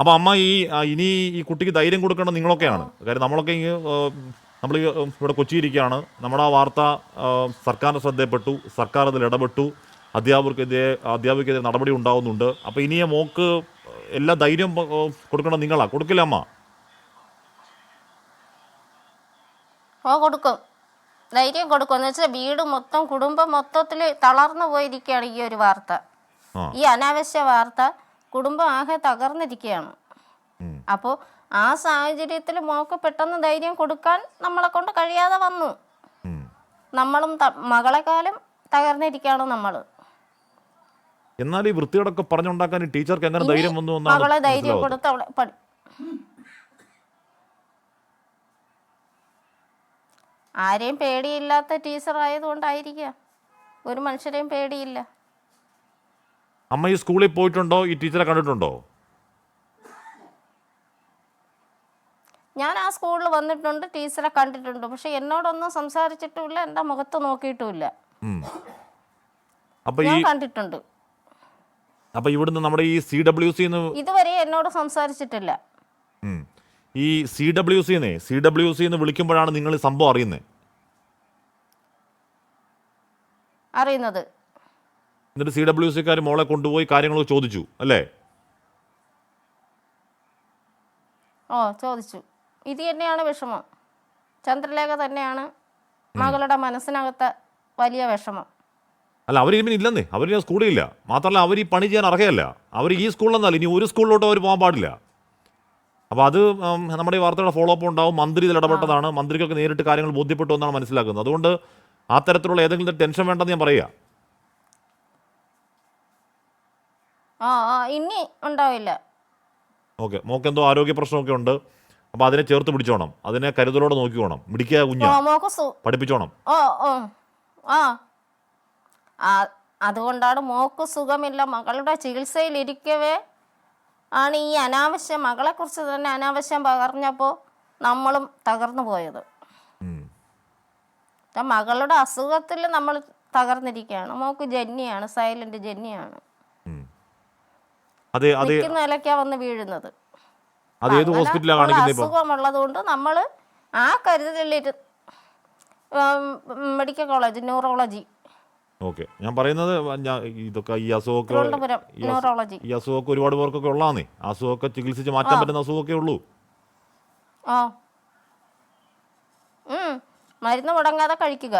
അപ്പോൾ അമ്മ ഈ ഇനി ഈ കുട്ടിക്ക് ധൈര്യം കൊടുക്കേണ്ടത് നിങ്ങളൊക്കെയാണ്. കാര്യം നമ്മളൊക്കെ ഈ നമ്മൾ ഇവിടെ കൊച്ചിയിരിക്കുകയാണ് നമ്മുടെ ആ വാർത്ത സർക്കാരിന്റെ ശ്രദ്ധയപ്പെട്ടു സർക്കാർ അതിൽ ഇടപെട്ടു. അധ്യാപകർക്കെതിരെ അധ്യാപകർക്കെതിരെ നടപടി ഉണ്ടാവുന്നുണ്ട്. അപ്പോൾ ഇനിയെ മോക്ക് എല്ലാ ധൈര്യം കൊടുക്കണം കൊടുക്കേണ്ടത് നിങ്ങളാ. കൊടുക്കില്ല അമ്മ? ഓ കൊടുക്കും. ധൈര്യം കൊടുക്കും. എന്ന് വെച്ചാൽ വീട് മൊത്തം കുടുംബം മൊത്തത്തിൽ തളർന്നു പോയിരിക്കുകയാണ് ഈ ഒരു വാർത്ത. ഈ അനാവശ്യ വാർത്ത കുടുംബം ആകെ തകർന്നിരിക്കുകയാണ്. അപ്പോ അപ്പോൾ ആ സാഹചര്യത്തിൽ മോക്ക് പെട്ടെന്ന് ധൈര്യം കൊടുക്കാൻ നമ്മളെ കൊണ്ട് കഴിയാതെ വന്നു. നമ്മളും മകളെക്കാളും തകർന്നിരിക്കുകയാണ് നമ്മൾ എന്നാൽ ഈ വൃത്തിയോടൊക്കെ പറഞ്ഞുണ്ടാക്കാൻ ടീച്ചർക്ക് എങ്ങനെ ധൈര്യം വന്നു മകളെ ധൈര്യം. കൊടുത്ത് അവളെ പഠി ആരെയും പേടിയില്ലാത്ത ടീച്ചർ ആയതുകൊണ്ടായിരിക്കാം ഒരു മനുഷ്യരെയും പേടിയില്ല. അമ്മ ഈ സ്കൂളിൽ പോയിട്ടുണ്ടോ? ഈ ടീച്ചറെ കണ്ടിട്ടുണ്ടോ? ഞാൻ ആ സ്കൂളിൽ വന്നിട്ടുണ്ട് ടീച്ചറെ കണ്ടിട്ടുണ്ട്. പക്ഷെ എന്നോടൊന്നും സംസാരിച്ചിട്ടുമില്ല എന്റെ മുഖത്ത് നോക്കിയിട്ടുമില്ല. അപ്പൊ ഈ കണ്ടിട്ടുണ്ട്. അപ്പൊ ഇവിടുന്ന് നമ്മുടെ ഈ സി ഡബ്ല്യു സി ഇതുവരെ എന്നോട് സംസാരിച്ചിട്ടില്ല. ഈ സി ഡബ്ല്യു സിന്നേ സി ഡബ്ല്യു സി വിളിക്കുമ്പോഴാണ് നിങ്ങൾ സംഭവം അറിയുന്നത് അറിയുന്നത്. എന്നിട്ട് സി ഡബ്ല്യു സിക്കാർ മോളെ കൊണ്ടുപോയി കാര്യങ്ങൾ ചോദിച്ചു അല്ലേ? ഓ ചോദിച്ചു. ഇത് തന്നെയാണ് വിഷമം. ചന്ദ്രലേഖ തന്നെയാണ് മകളുടെ മനസ്സിനകത്തെ വലിയ വിഷമം. അല്ല അവർ ഇനി ഇല്ലെന്നേ. അവർ ഞാൻ സ്കൂളിൽ ഇല്ല. മാത്രമല്ല അവർ ഈ പണി ചെയ്യാൻ അർഹയല്ല. അവർ ഈ സ്കൂളിലെന്നല്ല ഇനി ഒരു സ്കൂളിലോട്ട് അവർ പോകാൻ പാടില്ല. അപ്പോൾ അത് നമ്മുടെ ഈ വാർത്തയുടെ ഫോളോ അപ്പ് ഉണ്ടാവും. മന്ത്രി ഇതിൽ ഇടപെട്ടതാണ്. മന്ത്രിക്കൊക്കെ നേരിട്ട് കാര്യങ്ങൾ ബോധ്യപ്പെട്ടു എന്നാണ് മനസ്സിലാക്കുന്നത്. അതുകൊണ്ട് ആ തരത്തിലുള്ള ഏതെങ്കിലും ടെൻഷൻ വേണ്ടെന്ന് ഞാൻ പറയുക. ആ ആ ഇനി ഉണ്ടാവില്ല. ഓക്കെ മോക്ക് എന്തോ ആരോഗ്യ പ്രശ്നമൊക്കെ ഉണ്ട്. അപ്പൊ അതിനെ ചേർത്ത് പിടിച്ചോണം. അതിനെ കരുതലോടെ നോക്കിക്കോണം. മിടിക്കുക കുഞ്ഞ. ഓ മോക്ക് സു പഠിപ്പിച്ചോണം. ഓ ഓ. ആ. ആ അതുകൊണ്ടാണ് മോക്ക് സുഖമില്ല. മകളുടെ ചികിത്സയിലിരിക്കവേ. ആണ് ഈ അനാവശ്യം മകളെക്കുറിച്ച് തന്നെ അനാവശ്യം പറഞ്ഞപ്പോൾ നമ്മളും തകർന്നു പോയത്. ഉം. മകളുടെ അസുഖത്തിൽ നമ്മൾ തകർന്നിരിക്കുകയാണ് മോക്ക് ജന്യാണ് സൈലന്റ് ജന്യാണ് ഉം. അതെ അതെ നിൽക്കുന്ന നിലയ്ക്കാ വന്ന് വീഴുന്നത്. അത് ഏത് ഹോസ്പിറ്റലാണ് കാണിക്കുന്നത് ഇപ്പോൾ അസുഖമുള്ളത് കൊണ്ട് നമ്മൾ ആ കരുതലിട്ട് മെഡിക്കൽ കോളേജ് ന്യൂറോളജി ഓക്കെ. ഞാൻ പറയുന്നത് ഇതൊക്കെ ഈ അസുഖമൊക്കെ ന്യൂറോളജി ഈ അസുഖമൊക്കെ ഒരുപാട് പേർക്കൊക്കെ ഉള്ളതാന്നേ. അസുഖമൊക്കെ ചികിത്സിച്ച് മാറ്റാൻ പറ്റുന്ന അസുഖമൊക്കെ ഉള്ളൂ. ആ. മരുന്ന് മുടങ്ങാതെ കഴിക്കുക.